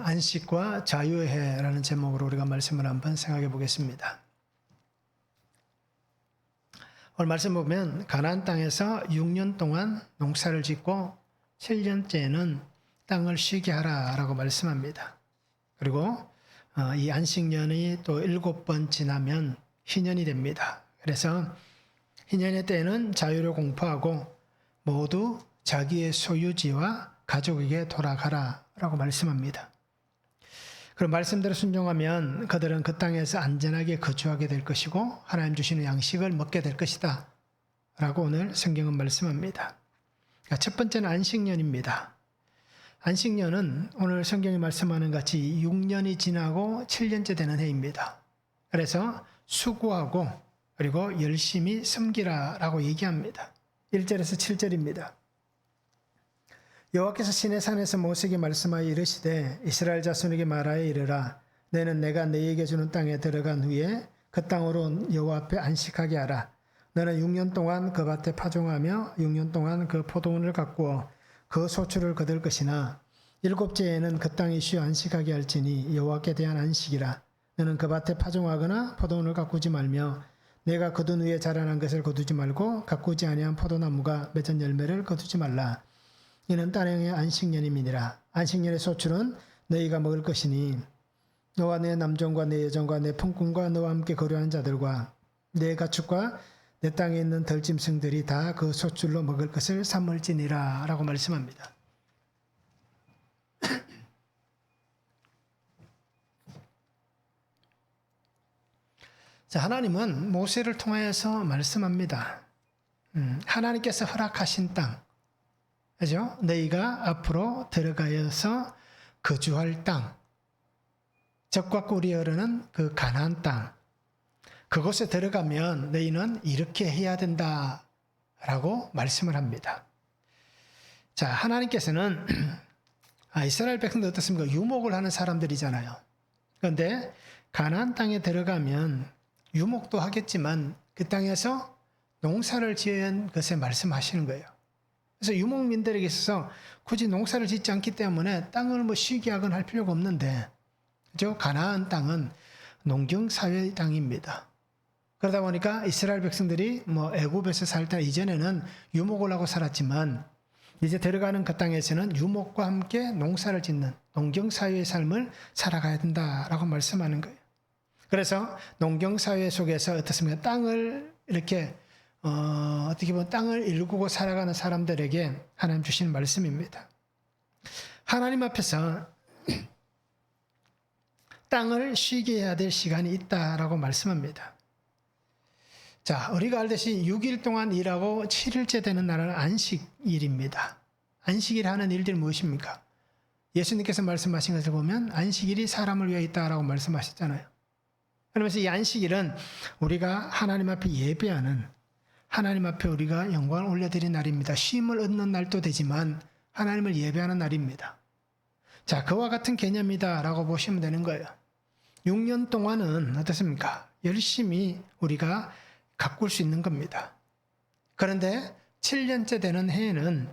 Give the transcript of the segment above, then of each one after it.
안식과 자유의 해라는 제목으로 우리가 말씀을 한번 생각해 보겠습니다. 오늘 말씀 보면 가나안 땅에서 6년 동안 농사를 짓고 7년째는 땅을 쉬게 하라라고 말씀합니다. 그리고 어, 이 안식년이 또 일곱 번 지나면 희년이 됩니다. 그래서 희년의 때에는 자유를 공포하고 모두 자기의 소유지와 가족에게 돌아가라라고 말씀합니다. 그런 말씀대로 순종하면 그들은 그 땅에서 안전하게 거주하게 될 것이고 하나님 주시는 양식을 먹게 될 것이다. 라고 오늘 성경은 말씀합니다. 그러니까 첫 번째는 안식년입니다. 안식년은 오늘 성경이 말씀하는 같이 6년이 지나고 7년째 되는 해입니다. 그래서 수고하고 그리고 열심히 섬기라라고 얘기합니다. 1절에서 7절입니다. 여호와께서 시내산에서 모세에게 말씀하여 이르시되 이스라엘 자손에게 말하여 이르라. 너는 내가 너희에게 주는 땅에 들어간 후에 그 땅으로 여호와 앞에 안식하게 하라. 너는 6년 동안 그 밭에 파종하며 6년 동안 그 포도원을 가꾸어 그 소출을 거둘 것이나 일곱째에는 그 땅이 쉬어 안식하게 할지니 여호와께 대한 안식이라. 너는 그 밭에 파종하거나 포도원을 가꾸지 말며 내가 거둔 후에 자라난 것을 거두지 말고 가꾸지 아니한 포도나무가 맺은 열매를 거두지 말라 이는 땅의 안식년임이니라. 안식년의 소출은 너희가 먹을 것이니 너와 내 남종과 내 여종과 내 품꾼과 너와 함께 거류하는 자들과 내 가축과 내 땅에 있는 덜짐승들이 다 그 소출로 먹을 것을 삼을지니라 라고 말씀합니다. 자, 하나님은 모세를 통하여서 말씀합니다. 음, 하나님께서 허락하신 땅, 그죠? 너희가 앞으로 들어가서 거주할 땅, 적과 꿀이 흐르는 그 가나안 땅, 그곳에 들어가면 너희는 이렇게 해야 된다라고 말씀을 합니다. 자, 하나님께서는 아, 이스라엘 백성들 어떻습니까? 유목을 하는 사람들이잖아요. 그런데 가나안 땅에 들어가면 유목도 하겠지만 그 땅에서 농사를 지은 것에 말씀하시는 거예요. 그래서 유목민들에게 있어서 굳이 농사를 짓지 않기 때문에 땅을 뭐 하거나 할 필요가 없는데 저 가나안 땅은 농경 사회 땅입니다. 그러다 보니까 이스라엘 백성들이 뭐 애굽에서 살때 이전에는 유목을 하고 살았지만 이제 들어가는 그 땅에서는 유목과 함께 농사를 짓는 농경 사회의 삶을 살아가야 된다라고 말씀하는 거예요. 그래서 농경 사회 속에서 어떻습니까? 땅을 이렇게 어, 어떻게 보면 땅을 일구고 살아가는 사람들에게 하나님 주신 말씀입니다. 하나님 앞에서 땅을 쉬게 해야 될 시간이 있다라고 말씀합니다. 자, 우리가 알듯이 6일 동안 일하고 7일째 되는 날은 안식일입니다. 안식일 하는 일들이 무엇입니까? 예수님께서 말씀하신 것을 보면 안식일이 사람을 위해 있다라고 말씀하셨잖아요. 그러면서 이 안식일은 우리가 하나님 앞에 예배하는 하나님 앞에 우리가 영광을 올려드린 날입니다. 쉼을 얻는 날도 되지만 하나님을 예배하는 날입니다. 자, 그와 같은 개념이다라고 보시면 되는 거예요. 6년 동안은 어떻습니까? 열심히 우리가 가꿀 수 있는 겁니다. 그런데 7년째 되는 해에는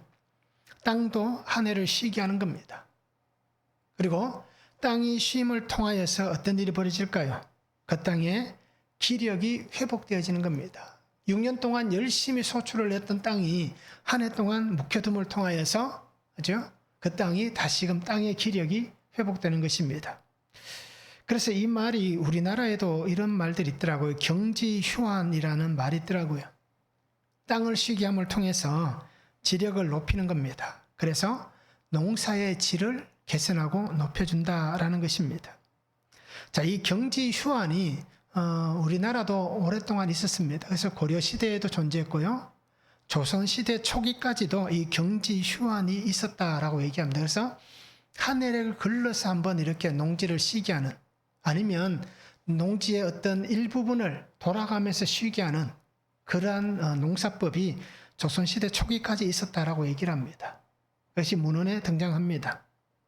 땅도 한 해를 쉬게 하는 겁니다. 그리고 땅이 쉼을 통하여서 어떤 일이 벌어질까요? 그 땅의 기력이 회복되어지는 겁니다. 6년 동안 열심히 소출을 냈던 땅이 한 해 동안 묵혀둠을 통하여서 그죠? 그 땅이 다시금 땅의 기력이 회복되는 것입니다. 그래서 이 말이 우리나라에도 이런 말들이 있더라고요. 경지 휴환이라는 말이 있더라고요. 땅을 쉬게 함을 통해서 지력을 높이는 겁니다. 그래서 농사의 질을 개선하고 높여준다라는 것입니다. 자, 이 경지 휴환이 어, 우리나라도 오랫동안 있었습니다. 그래서 고려 시대에도 존재했고요. 조선 시대 초기까지도 이 경지 휴환이 있었다라고 얘기합니다. 그래서 한 해를 걸러서 한번 이렇게 농지를 쉬게 하는 아니면 농지의 어떤 일부분을 돌아가면서 쉬게 하는 그러한 어, 농사법이 조선 시대 초기까지 있었다라고 얘기를 합니다. 그것이 문헌에 등장합니다.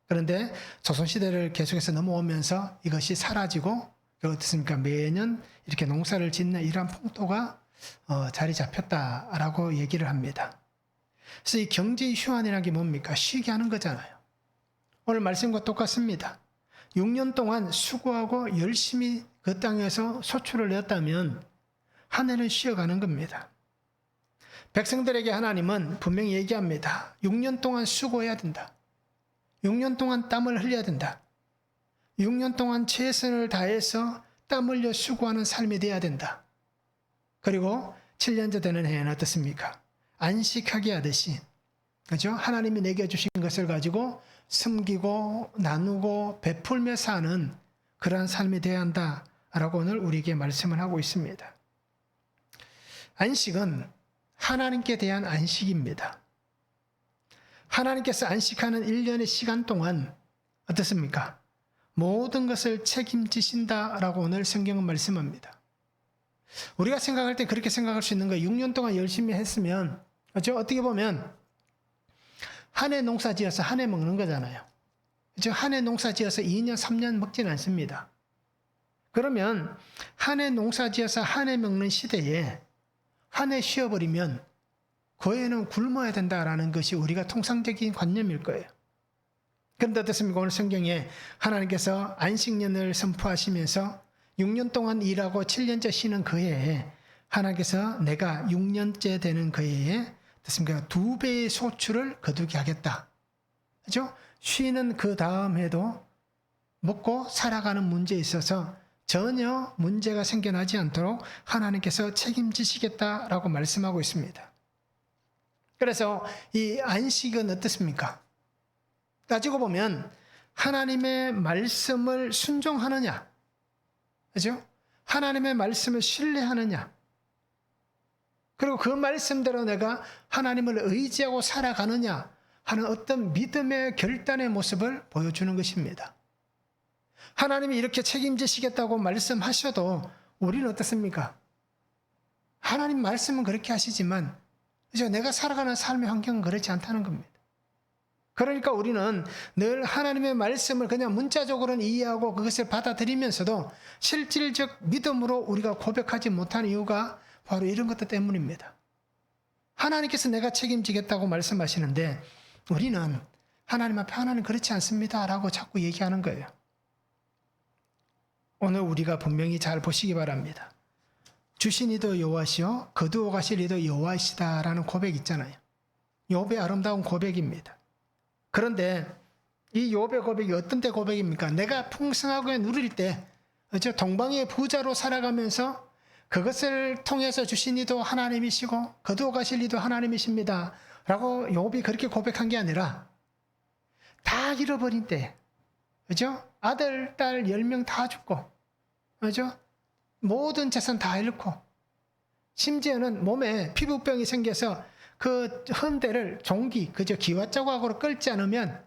그런데 조선 시대를 계속해서 넘어오면서 이것이 사라지고 어떻습니까? 매년 이렇게 농사를 짓는 이러한 풍토가 어, 자리 잡혔다라고 얘기를 합니다. 그래서 이 경제 휴환이라는 게 뭡니까? 쉬게 하는 거잖아요. 오늘 말씀과 똑같습니다. 6년 동안 수고하고 열심히 그 땅에서 소출을 냈다면 한 해는 쉬어가는 겁니다. 백성들에게 하나님은 분명히 얘기합니다. 6년 동안 수고해야 된다. 6년 동안 땀을 흘려야 된다. 6년 동안 최선을 다해서 땀 흘려 수고하는 삶이 돼야 된다. 그리고 7년째 되는 해에는 어떻습니까? 안식하게 하듯이 그죠? 하나님이 내게 주신 것을 가지고 섬기고 나누고 베풀며 사는 그러한 삶이 되어야 한다라고 오늘 우리에게 말씀을 하고 있습니다. 안식은 하나님께 대한 안식입니다. 하나님께서 안식하는 1년의 시간 동안 어떻습니까? 모든 것을 책임지신다라고 오늘 성경은 말씀합니다. 우리가 생각할 때 그렇게 생각할 수 있는 거예요. 6년 동안 열심히 했으면, 그렇죠? 어떻게 보면 한 해 농사 지어서 한 해 먹는 거잖아요. 그렇죠? 한 해 농사 지어서 2년, 3년 먹지는 않습니다. 그러면 한 해 농사 지어서 한 해 먹는 시대에 한 해 쉬어버리면 그 해는 굶어야 된다라는 것이 우리가 통상적인 관념일 거예요. 그런데 어떻습니까? 오늘 성경에 하나님께서 안식년을 선포하시면서 6년 동안 일하고 7년째 쉬는 그 해에 하나님께서 내가 6년째 되는 그 해에 어떻습니까? 두 배의 소출을 거두게 하겠다. 그죠? 쉬는 그 다음 해도 먹고 살아가는 문제에 있어서 전혀 문제가 생겨나지 않도록 하나님께서 책임지시겠다라고 말씀하고 있습니다. 그래서 이 안식은 어떻습니까? 따지고 보면 하나님의 말씀을 순종하느냐, 그죠? 하나님의 말씀을 신뢰하느냐, 그리고 그 말씀대로 내가 하나님을 의지하고 살아가느냐 하는 어떤 믿음의 결단의 모습을 보여주는 것입니다. 하나님이 이렇게 책임지시겠다고 말씀하셔도 우리는 어떻습니까? 하나님 말씀은 그렇게 하시지만 그죠? 내가 살아가는 삶의 환경은 그렇지 않다는 겁니다. 그러니까 우리는 늘 하나님의 말씀을 그냥 문자적으로는 이해하고 그것을 받아들이면서도 실질적 믿음으로 우리가 고백하지 못하는 이유가 바로 이런 것들 때문입니다. 하나님께서 내가 책임지겠다고 말씀하시는데 우리는 하나님 앞에 하나님 그렇지 않습니다. 라고 자꾸 얘기하는 거예요. 오늘 우리가 분명히 잘 보시기 바랍니다. 주신 이도 여호와시요 거두어 가실 이도 여호와시다라는 고백 있잖아요. 욥의 아름다운 고백입니다. 그런데 이 욥의 고백이 어떤 때 고백입니까? 내가 풍성하게 누릴 때, 그죠? 동방의 부자로 살아가면서 그것을 통해서 주신 이도 하나님이시고 거두어 가실 이도 하나님이십니다. 라고 욥이 그렇게 고백한 게 아니라 다 잃어버린 때, 그죠? 아들, 딸 10명 다 죽고, 그죠? 모든 재산 다 잃고, 심지어는 몸에 피부병이 생겨서 그 헌대를 종기, 그저 기와 자국으로 끌지 않으면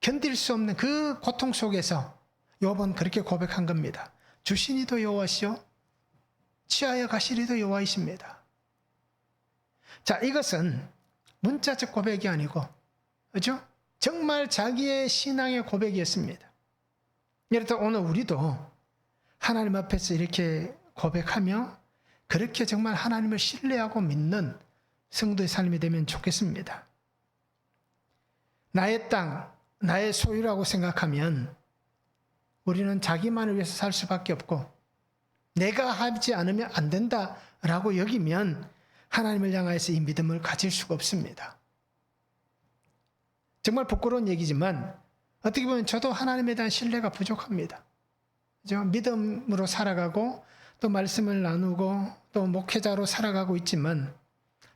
견딜 수 없는 그 고통 속에서 욥은 그렇게 고백한 겁니다. 주신이도 여호와시요 치하여 가시리도 여호와이십니다. 자, 이것은 문자적 고백이 아니고 그죠? 정말 자기의 신앙의 고백이었습니다. 예를 들어 오늘 우리도 하나님 앞에서 이렇게 고백하며 그렇게 정말 하나님을 신뢰하고 믿는 성도의 삶이 되면 좋겠습니다. 나의 땅, 나의 소유라고 생각하면 우리는 자기만을 위해서 살 수밖에 없고 내가 하지 않으면 안 된다라고 여기면 하나님을 향하여서 이 믿음을 가질 수가 없습니다. 정말 부끄러운 얘기지만 어떻게 보면 저도 하나님에 대한 신뢰가 부족합니다. 그죠? 믿음으로 살아가고 또 말씀을 나누고 또 목회자로 살아가고 있지만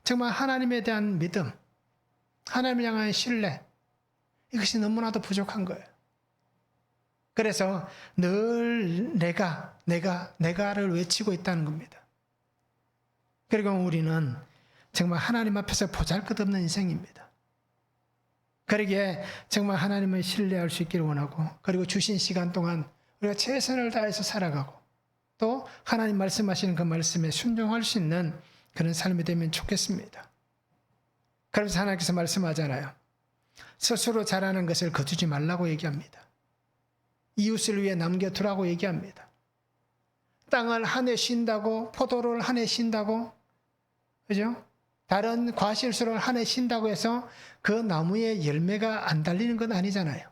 정말 하나님에 대한 믿음, 하나님을 향한 신뢰 이것이 너무나도 부족한 거예요. 그래서 늘 내가, 내가, 내가를 외치고 있다는 겁니다. 그리고 우리는 정말 하나님 앞에서 보잘 것 없는 인생입니다. 그러기에 정말 하나님을 신뢰할 수 있기를 원하고, 그리고 주신 시간 동안 우리가 최선을 다해서 살아가고, 또 하나님 말씀하시는 그 말씀에 순종할 수 있는 그런 삶이 되면 좋겠습니다. 그래서 하나님께서 말씀하잖아요. 스스로 잘하는 것을 거두지 말라고 얘기합니다. 이웃을 위해 남겨두라고 얘기합니다. 땅을 한 해 쉰다고, 포도를 한 해 쉰다고, 그죠? 다른 과실수를 한 해 쉰다고 해서 그 나무에 열매가 안 달리는 건 아니잖아요.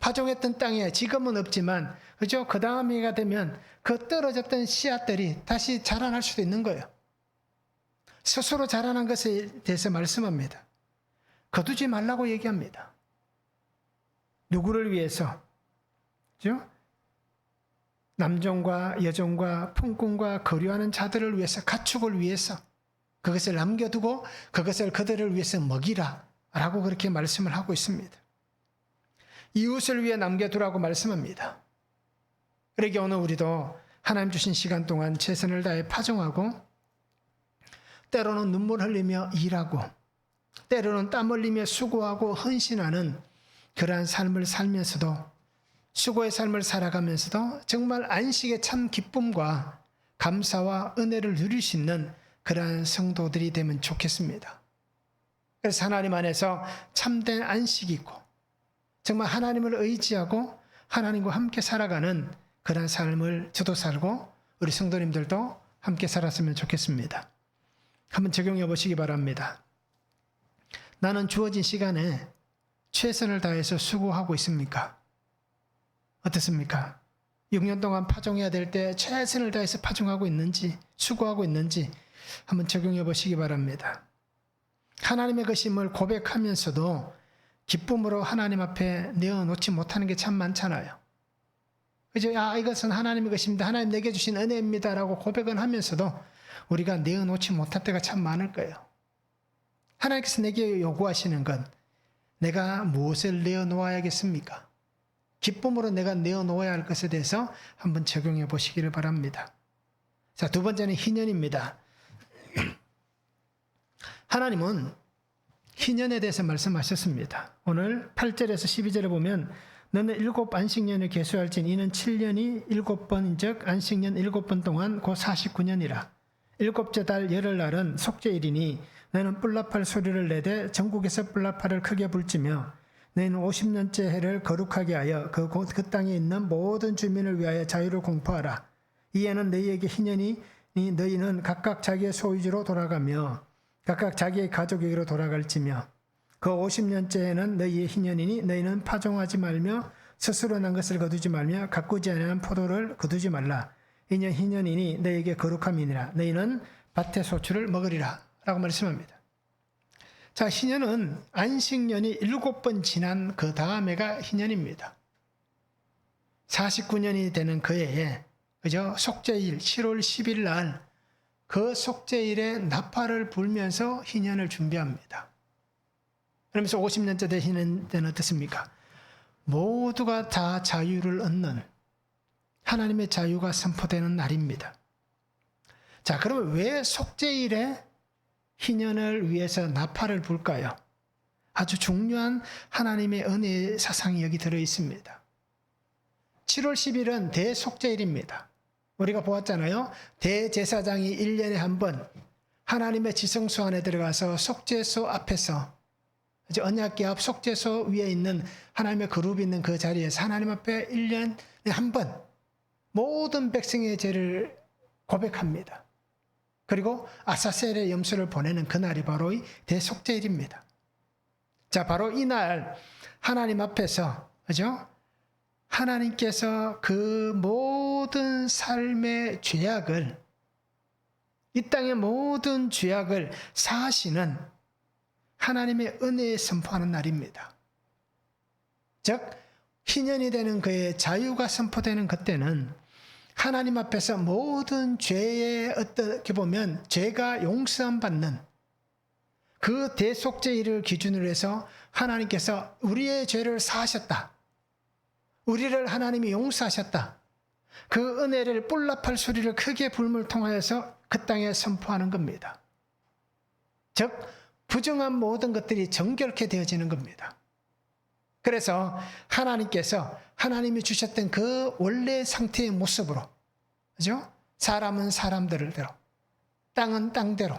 파종했던 땅에 지금은 없지만 그죠? 그 다음에가 되면 그 떨어졌던 씨앗들이 다시 자라날 수도 있는 거예요. 스스로 자라난 것에 대해서 말씀합니다. 거두지 말라고 얘기합니다. 누구를 위해서? 그죠? 남종과 여종과 품꾼과 거류하는 자들을 위해서 가축을 위해서 그것을 남겨두고 그것을 그들을 위해서 먹이라 라고 그렇게 말씀을 하고 있습니다. 이웃을 위해 남겨두라고 말씀합니다. 그러게 오늘 우리도 하나님 주신 시간 동안 최선을 다해 파종하고 때로는 눈물 흘리며 일하고 때로는 땀 흘리며 수고하고 헌신하는 그러한 삶을 살면서도 수고의 삶을 살아가면서도 정말 안식의 참 기쁨과 감사와 은혜를 누릴 수 있는 그러한 성도들이 되면 좋겠습니다. 그래서 하나님 안에서 참된 안식이 있고 정말 하나님을 의지하고 하나님과 함께 살아가는 그러한 삶을 저도 살고 우리 성도님들도 함께 살았으면 좋겠습니다. 한번 적용해 보시기 바랍니다. 나는 주어진 시간에 최선을 다해서 수고하고 있습니까? 어떻습니까? 6년 동안 파종해야 될 때 최선을 다해서 파종하고 있는지, 수고하고 있는지 한번 적용해 보시기 바랍니다. 하나님의 것임을 고백하면서도 기쁨으로 하나님 앞에 내어놓지 못하는 게 참 많잖아요. 그죠? 아, 이것은 하나님의 것입니다. 하나님 내게 주신 은혜입니다. 라고 고백은 하면서도 우리가 내어놓지 못할 때가 참 많을 거예요. 하나님께서 내게 요구하시는 건 내가 무엇을 내어놓아야겠습니까? 기쁨으로 내가 내어놓아야 할 것에 대해서 한번 적용해 보시기를 바랍니다. 자, 두 번째는 희년입니다. 하나님은 희년에 대해서 말씀하셨습니다. 오늘 8절에서 12절에 보면 너는 일곱 안식년을 계수할진 이는 7년이 일곱 번즉 안식년 일곱 번 동안 곧 49년이라. 일곱째 달 열흘 날은 속죄일이니 너는 뿔라팔 소리를 내되 전국에서 뿔라팔을 크게 불지며 너희는 50년째 해를 거룩하게 하여 그, 그 땅에 있는 모든 주민을 위하여 자유를 공포하라. 이에는 너희에게 희년이 너희는 각각 자기의 소유주로 돌아가며 각각 자기의 가족에게로 돌아갈지며 그 50년째에는 너희의 희년이니 너희는 파종하지 말며 스스로 난 것을 거두지 말며 가꾸지 않은 포도를 거두지 말라. 이년 희년이니 너희에게 거룩함이니라. 너희는 밭의 소출을 먹으리라. 라고 말씀합니다. 자, 희년은 안식년이 일곱 번 지난 그 다음에가 희년입니다. 49년이 되는 그 해에, 그죠? 속죄일, 7월 10일 날, 그 속죄일에 나팔을 불면서 희년을 준비합니다. 그러면서 50년째 되시는 때는 어떻습니까? 모두가 다 자유를 얻는 하나님의 자유가 선포되는 날입니다. 자, 그러면 왜 속죄일에 희년을 위해서 나팔을 불까요? 아주 중요한 하나님의 은혜의 사상이 여기 들어 있습니다. 7월 10일은 대속죄일입니다. 우리가 보았잖아요. 대제사장이 1년에 한 번 하나님의 지성소 안에 들어가서 속죄소 앞에서 이제 언약계 앞 속죄소 위에 있는 하나님의 그룹이 있는 그 자리에서 하나님 앞에 1년에 한 번 모든 백성의 죄를 고백합니다. 그리고 아사셀의 염소를 보내는 그날이 바로 이 대속죄일입니다. 자, 바로 이날 하나님 앞에서 그죠? 하나님께서 그 모든 삶의 죄악을 이 땅의 모든 죄악을 사하시는 하나님의 은혜에 선포하는 날입니다. 즉 희년이 되는 그의 자유가 선포되는 그때는 하나님 앞에서 모든 죄에 어떻게 보면 죄가 용서함 받는 그 대속죄 일을 기준으로 해서 하나님께서 우리의 죄를 사하셨다. 우리를 하나님이 용서하셨다. 그 은혜를 뿔라팔 소리를 크게 불물 통하여서 그 땅에 선포하는 겁니다. 즉 부정한 모든 것들이 정결케 되어지는 겁니다. 그래서 하나님께서 하나님이 주셨던 그 원래 상태의 모습으로, 그죠? 사람은 사람들대로, 땅은 땅대로,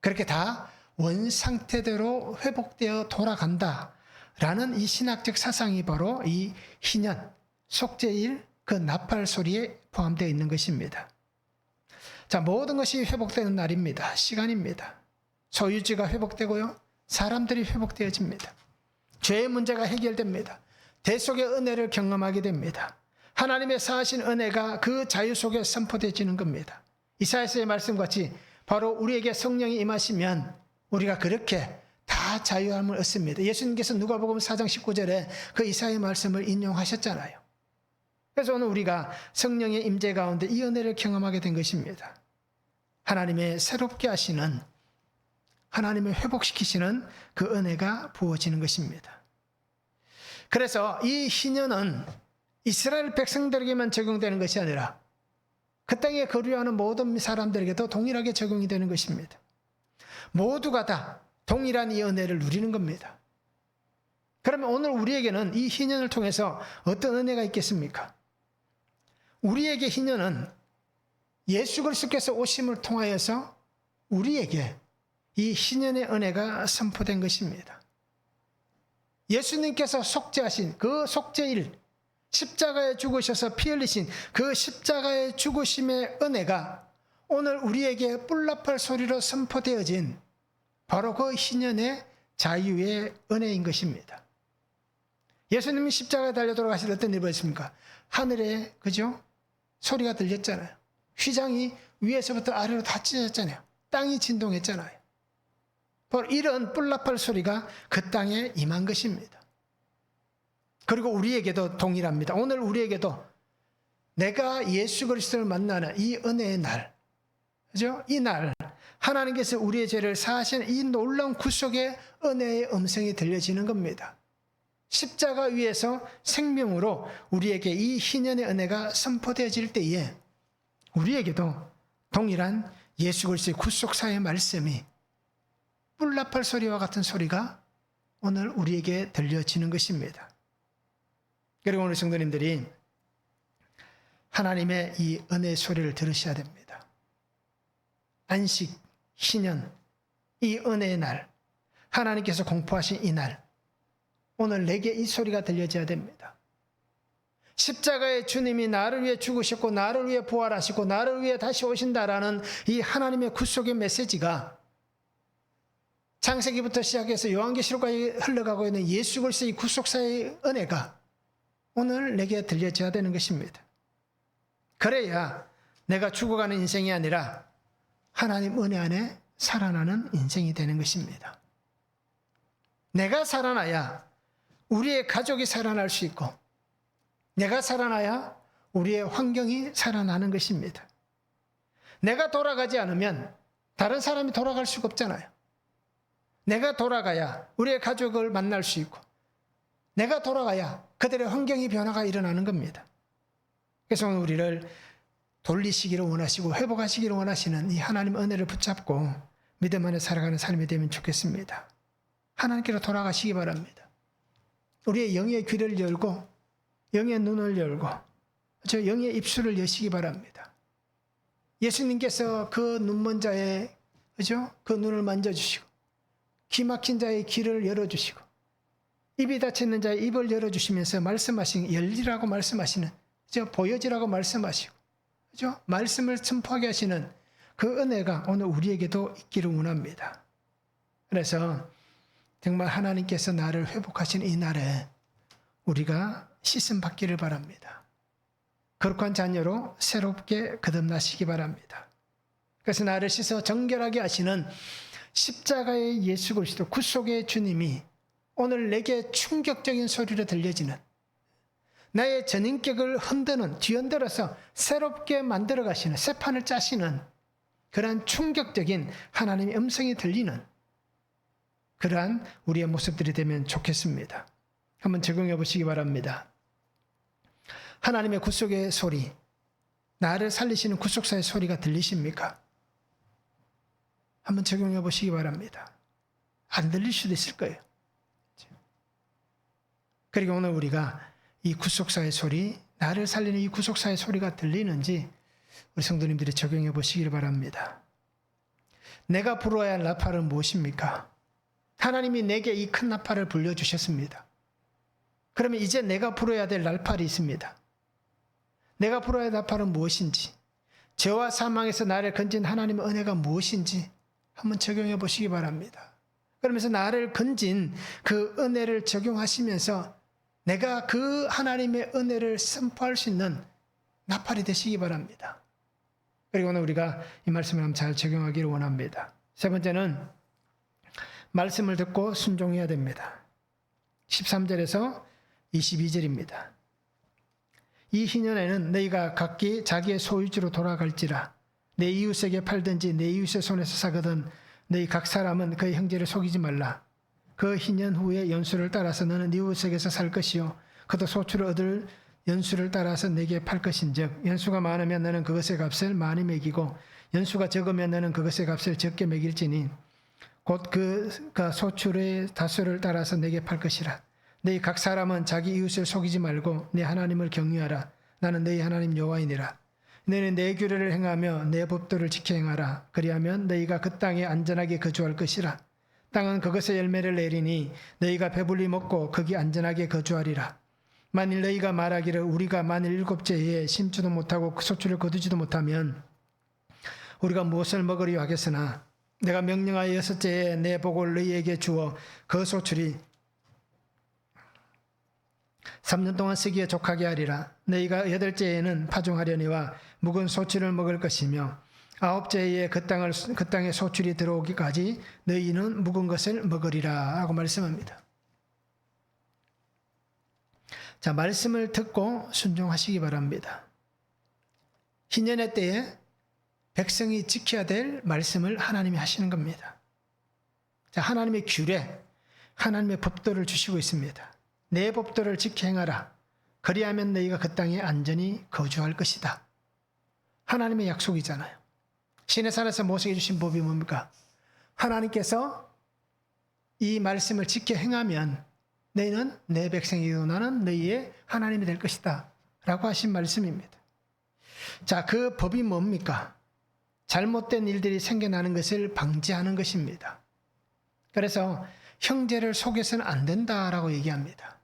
그렇게 다 원상태대로 회복되어 돌아간다. 라는 이 신학적 사상이 바로 이 희년, 속죄일, 그 나팔 소리에 포함되어 있는 것입니다. 자, 모든 것이 회복되는 날입니다. 시간입니다. 소유지가 회복되고요. 사람들이 회복되어집니다. 죄의 문제가 해결됩니다. 대속의 은혜를 경험하게 됩니다. 하나님의 사하신 은혜가 그 자유 속에 선포되어지는 겁니다. 이사야서의 말씀같이 바로 우리에게 성령이 임하시면 우리가 그렇게 다 자유함을 얻습니다. 예수님께서 누가복음 4장 19절에 그 이사야의 말씀을 인용하셨잖아요. 그래서 오늘 우리가 성령의 임재 가운데 이 은혜를 경험하게 된 것입니다. 하나님의 새롭게 하시는 하나님의 회복시키시는 그 은혜가 부어지는 것입니다. 그래서 이 희년은 이스라엘 백성들에게만 적용되는 것이 아니라 그 땅에 거류하는 모든 사람들에게도 동일하게 적용이 되는 것입니다. 모두가 다 동일한 이 은혜를 누리는 겁니다. 그러면 오늘 우리에게는 이 희년을 통해서 어떤 은혜가 있겠습니까? 우리에게 희년은 예수 그리스도께서 오심을 통하여서 우리에게 이 희년의 은혜가 선포된 것입니다. 예수님께서 속죄하신 그 속죄일 십자가에 죽으셔서 피 흘리신 그 십자가의 죽으심의 은혜가 오늘 우리에게 뿔나팔 소리로 선포되어진 바로 그 희년의 자유의 은혜인 것입니다. 예수님이 십자가에 달려 돌아가실 때 어떤 일이 벌었습니까? 하늘에 그죠? 소리가 들렸잖아요. 휘장이 위에서부터 아래로 다 찢어졌잖아요. 땅이 진동했잖아요. 바로 이런 뿔나팔 소리가 그 땅에 임한 것입니다. 그리고 우리에게도 동일합니다. 오늘 우리에게도 내가 예수 그리스도를 만나는 이 은혜의 날, 그죠? 이 날, 하나님께서 우리의 죄를 사하시는 이 놀라운 구속의 은혜의 음성이 들려지는 겁니다. 십자가 위에서 생명으로 우리에게 이 희년의 은혜가 선포되어질 때에 우리에게도 동일한 예수 그리스도의 구속사의 말씀이 뿔나팔 소리와 같은 소리가 오늘 우리에게 들려지는 것입니다. 그리고 오늘 성도님들이 하나님의 이 은혜의 소리를 들으셔야 됩니다. 안식, 희년, 이 은혜의 날, 하나님께서 공포하신 이 날, 오늘 내게 이 소리가 들려져야 됩니다. 십자가의 주님이 나를 위해 죽으셨고, 나를 위해 부활하시고, 나를 위해 다시 오신다라는 이 하나님의 구속의 메시지가 창세기부터 시작해서 요한계시록까지 흘러가고 있는 예수 그리스도의 구속사의 은혜가 오늘 내게 들려져야 되는 것입니다. 그래야 내가 죽어가는 인생이 아니라 하나님 은혜 안에 살아나는 인생이 되는 것입니다. 내가 살아나야 우리의 가족이 살아날 수 있고, 내가 살아나야 우리의 환경이 살아나는 것입니다. 내가 돌아가지 않으면 다른 사람이 돌아갈 수가 없잖아요. 내가 돌아가야 우리의 가족을 만날 수 있고, 내가 돌아가야 그들의 환경이 변화가 일어나는 겁니다. 그래서 오늘 우리를 돌리시기를 원하시고 회복하시기를 원하시는 이 하나님 은혜를 붙잡고 믿음 안에 살아가는 삶이 되면 좋겠습니다. 하나님께로 돌아가시기 바랍니다. 우리의 영의 귀를 열고 영의 눈을 열고 저 영의 입술을 여시기 바랍니다. 예수님께서 그 눈먼 자의 그죠? 그 눈을 만져주시고 귀 막힌 자의 귀를 열어주시고 입이 닫혀있는 자의 입을 열어주시면서 말씀하신 열리라고 말씀하시는 저 보여지라고 말씀하시고 그죠? 말씀을 선포하게 하시는 그 은혜가 오늘 우리에게도 있기를 원합니다. 그래서 정말 하나님께서 나를 회복하신 이 날에 우리가 씻음 받기를 바랍니다. 거룩한 자녀로 새롭게 거듭나시기 바랍니다. 그래서 나를 씻어 정결하게 하시는 십자가의 예수 그리스도 구속의 주님이 오늘 내게 충격적인 소리로 들려지는 나의 전인격을 흔드는 뒤흔들어서 새롭게 만들어 가시는 새 판을 짜시는 그러한 충격적인 하나님의 음성이 들리는 그러한 우리의 모습들이 되면 좋겠습니다. 한번 적용해 보시기 바랍니다. 하나님의 구속의 소리, 나를 살리시는 구속사의 소리가 들리십니까? 한번 적용해 보시기 바랍니다. 안 들릴 수도 있을 거예요. 그리고 오늘 우리가 이 구속사의 소리, 나를 살리는 이 구속사의 소리가 들리는지 우리 성도님들이 적용해 보시길 바랍니다. 내가 불어야 할 나팔은 무엇입니까? 하나님이 내게 이 큰 나팔을 불려주셨습니다. 그러면 이제 내가 불어야 될 나팔이 있습니다. 내가 불어야 할 나팔은 무엇인지, 죄와 사망에서 나를 건진 하나님의 은혜가 무엇인지 한번 적용해 보시기 바랍니다. 그러면서 나를 건진 그 은혜를 적용하시면서 내가 그 하나님의 은혜를 선포할 수 있는 나팔이 되시기 바랍니다. 그리고 오늘 우리가 이 말씀을 잘 적용하기를 원합니다. 세 번째는 말씀을 듣고 순종해야 됩니다. 13절에서 22절입니다. 이 희년에는 너희가 각기 자기의 소유지로 돌아갈지라 내 이웃에게 팔든지 내 이웃의 손에서 사거든 너희 각 사람은 그의 형제를 속이지 말라. 그 희년 후에 연수를 따라서 너는 네 이웃에게서 살 것이요. 그도 소출을 얻을 연수를 따라서 내게 팔 것인즉 연수가 많으면 너는 그것의 값을 많이 매기고 연수가 적으면 너는 그것의 값을 적게 매길지니 곧그 소출의 다수를 따라서 내게 팔 것이라. 너희 각 사람은 자기 이웃을 속이지 말고 내 하나님을 경유하라. 나는 너희 하나님 여호와이니라. 너희는 내 규례를 행하며 내 법도를 지켜 행하라. 그리하면 너희가 그 땅에 안전하게 거주할 것이라 땅은 그것의 열매를 내리니 너희가 배불리 먹고 거기 안전하게 거주하리라. 만일 너희가 말하기를 우리가 만일 일곱째 해에 심지도 못하고 그 소출을 거두지도 못하면 우리가 무엇을 먹으려 하겠으나 내가 명령하여 여섯째 해에 내 복을 너희에게 주어 그 소출이 3년 동안 쓰기에 족하게 하리라. 너희가 여덟째 해에는 파종하려니와 묵은 소출을 먹을 것이며 아홉째 해에 그 땅을 그 땅에 소출이 들어오기까지 너희는 묵은 것을 먹으리라 하고 말씀합니다. 자, 말씀을 듣고 순종하시기 바랍니다. 희년의 때에 백성이 지켜야 될 말씀을 하나님이 하시는 겁니다. 자, 하나님의 규례, 하나님의 법도를 주시고 있습니다. 내 법도를 지켜 행하라. 그리하면 너희가 그 땅에 안전히 거주할 것이다. 하나님의 약속이잖아요. 신의 산에서 모세에게 주신 법이 뭡니까? 하나님께서 이 말씀을 지켜 행하면 너희는 내 백성이고 나는 너희의 하나님이 될 것이다. 라고 하신 말씀입니다. 자, 그 법이 뭡니까? 잘못된 일들이 생겨나는 것을 방지하는 것입니다. 그래서 형제를 속여서는 안 된다라고 얘기합니다.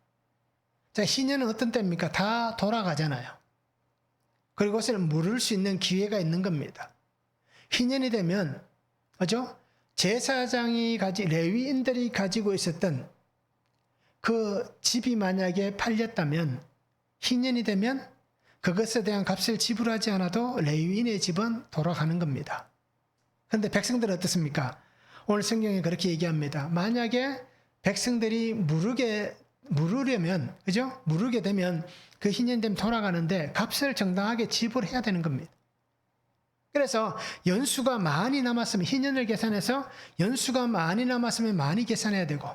자, 희년은 어떤 때입니까? 다 돌아가잖아요. 그리고 그것을 물을 수 있는 기회가 있는 겁니다. 희년이 되면, 그죠? 제사장이 가지, 레위인들이 가지고 있었던 그 집이 만약에 팔렸다면, 희년이 되면 그것에 대한 값을 지불하지 않아도 레위인의 집은 돌아가는 겁니다. 그런데 백성들은 어떻습니까? 오늘 성경에 그렇게 얘기합니다. 만약에 백성들이 물르게 물으려면 그죠? 물르게 되면 그 희년됨 돌아가는데 값을 정당하게 지불해야 되는 겁니다. 그래서 연수가 많이 남았으면 희년을 계산해서 연수가 많이 남았으면 많이 계산해야 되고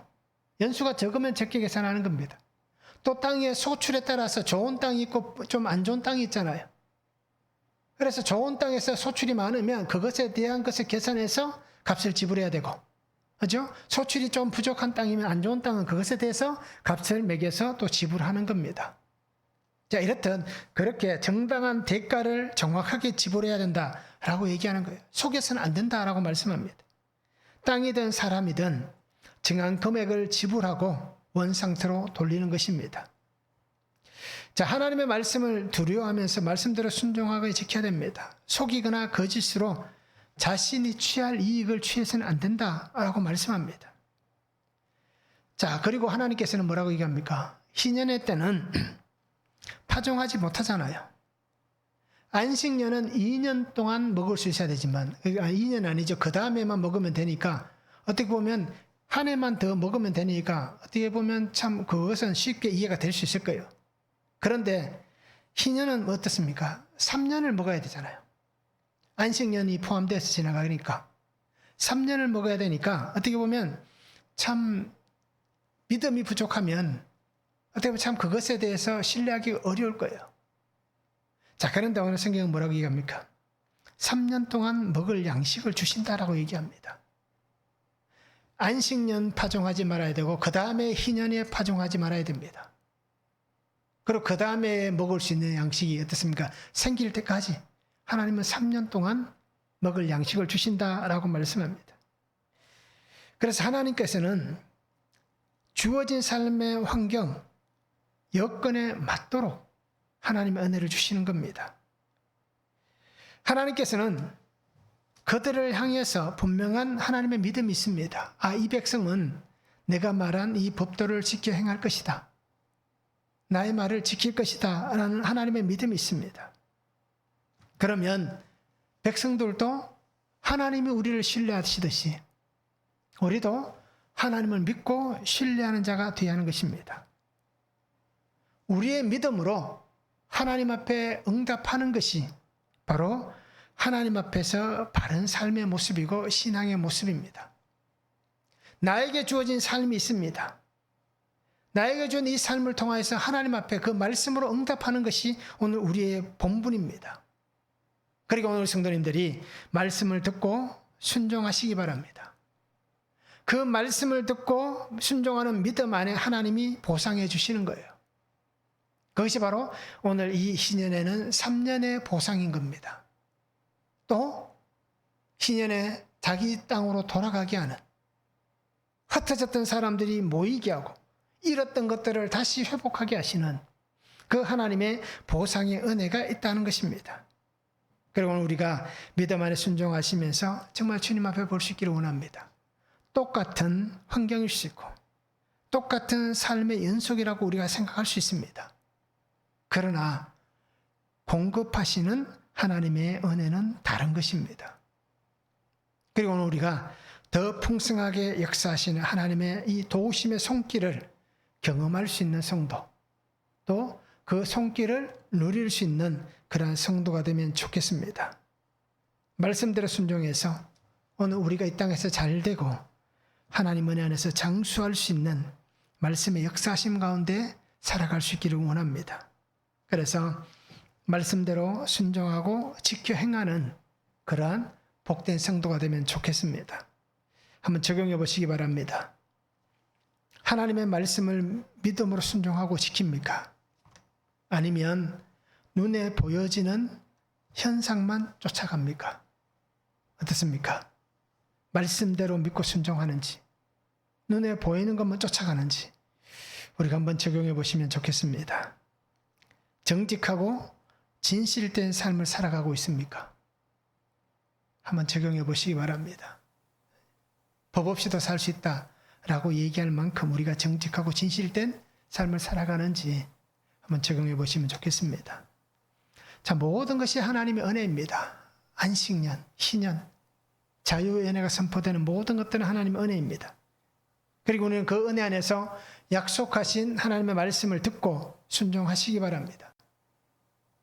연수가 적으면 적게 계산하는 겁니다. 또 땅의 소출에 따라서 좋은 땅이 있고 좀 안 좋은 땅이 있잖아요. 그래서 좋은 땅에서 소출이 많으면 그것에 대한 것을 계산해서 값을 지불해야 되고, 그죠? 소출이 좀 부족한 땅이면 안 좋은 땅은 그것에 대해서 값을 매겨서 또 지불하는 겁니다. 자, 이렇듯 그렇게 정당한 대가를 정확하게 지불해야 된다라고 얘기하는 거예요. 속여서는 안 된다라고 말씀합니다. 땅이든 사람이든 정한 금액을 지불하고 원 상태로 돌리는 것입니다. 자, 하나님의 말씀을 두려워하면서 말씀대로 순종하고 지켜야 됩니다. 속이거나 거짓으로 자신이 취할 이익을 취해서는 안 된다라고 말씀합니다. 자, 그리고 하나님께서는 뭐라고 얘기합니까? 희년의 때는 파종하지 못하잖아요. 안식년은 2년 동안 먹을 수 있어야 되지만, 2년 아니죠. 그 다음에만 먹으면 되니까, 어떻게 보면 한 해만 더 먹으면 되니까 어떻게 보면 참 그것은 쉽게 이해가 될 수 있을 거예요. 그런데 희년은 어떻습니까? 3년을 먹어야 되잖아요. 안식년이 포함돼서 지나가니까 3년을 먹어야 되니까 어떻게 보면 참 믿음이 부족하면 어떻게 보면 참 그것에 대해서 신뢰하기 어려울 거예요. 자, 그런데 오늘 성경은 뭐라고 얘기합니까? 3년 동안 먹을 양식을 주신다라고 얘기합니다. 안식년 파종하지 말아야 되고 그 다음에 희년에 파종하지 말아야 됩니다. 그리고 그 다음에 먹을 수 있는 양식이 어떻습니까? 생길 때까지 하나님은 3년 동안 먹을 양식을 주신다라고 말씀합니다. 그래서 하나님께서는 주어진 삶의 환경, 여건에 맞도록 하나님의 은혜를 주시는 겁니다. 하나님께서는 그들을 향해서 분명한 하나님의 믿음이 있습니다. 아, 이 백성은 내가 말한 이 법도를 지켜 행할 것이다. 나의 말을 지킬 것이다. 라는 하나님의 믿음이 있습니다. 그러면 백성들도 하나님이 우리를 신뢰하시듯이 우리도 하나님을 믿고 신뢰하는 자가 되어야 하는 것입니다. 우리의 믿음으로 하나님 앞에 응답하는 것이 바로 하나님 앞에서 바른 삶의 모습이고 신앙의 모습입니다. 나에게 주어진 삶이 있습니다. 나에게 준 이 삶을 통하여서 하나님 앞에 그 말씀으로 응답하는 것이 오늘 우리의 본분입니다. 그리고 오늘 성도님들이 말씀을 듣고 순종하시기 바랍니다. 그 말씀을 듣고 순종하는 믿음 안에 하나님이 보상해 주시는 거예요. 그것이 바로 오늘 이 신년에는 3년의 보상인 겁니다. 또 신년에 자기 땅으로 돌아가게 하는 흩어졌던 사람들이 모이게 하고 잃었던 것들을 다시 회복하게 하시는 그 하나님의 보상의 은혜가 있다는 것입니다. 그리고 오늘 우리가 믿음 안에 순종하시면서 정말 주님 앞에 볼 수 있기를 원합니다. 똑같은 환경일 수 있고 똑같은 삶의 연속이라고 우리가 생각할 수 있습니다. 그러나 공급하시는 하나님의 은혜는 다른 것입니다. 그리고 오늘 우리가 더 풍성하게 역사하시는 하나님의 이 도우심의 손길을 경험할 수 있는 성도, 또 그 손길을 누릴 수 있는 그러한 성도가 되면 좋겠습니다. 말씀대로 순종해서 오늘 우리가 이 땅에서 잘 되고 하나님 은혜 안에서 장수할 수 있는 말씀의 역사심 가운데 살아갈 수 있기를 원합니다. 그래서 말씀대로 순종하고 지켜 행하는 그러한 복된 성도가 되면 좋겠습니다. 한번 적용해 보시기 바랍니다. 하나님의 말씀을 믿음으로 순종하고 지킵니까? 아니면 눈에 보여지는 현상만 쫓아갑니까? 어떻습니까? 말씀대로 믿고 순종하는지, 눈에 보이는 것만 쫓아가는지, 우리가 한번 적용해 보시면 좋겠습니다. 정직하고 진실된 삶을 살아가고 있습니까? 한번 적용해 보시기 바랍니다. 법 없이도 살 수 있다 라고 얘기할 만큼 우리가 정직하고 진실된 삶을 살아가는지 한번 적용해 보시면 좋겠습니다. 자, 모든 것이 하나님의 은혜입니다. 안식년, 희년, 자유의 은혜가 선포되는 모든 것들은 하나님의 은혜입니다. 그리고 우리는 그 은혜 안에서 약속하신 하나님의 말씀을 듣고 순종하시기 바랍니다.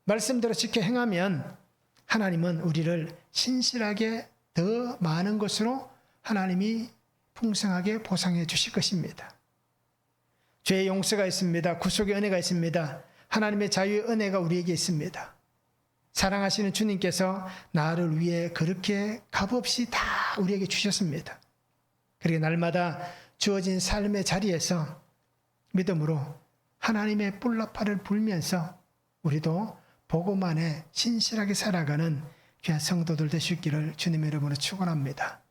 말씀대로 지켜 행하면 하나님은 우리를 신실하게 더 많은 것으로 하나님이 풍성하게 보상해 주실 것입니다. 죄의 용서가 있습니다. 구속의 은혜가 있습니다. 하나님의 자유의 은혜가 우리에게 있습니다. 사랑하시는 주님께서 나를 위해 그렇게 값없이 다 우리에게 주셨습니다. 그리고 날마다 주어진 삶의 자리에서 믿음으로 하나님의 뿔나팔을 불면서 우리도 안에 신실하게 살아가는 귀한 성도들 되시기를 주님의 이름으로 축원합니다.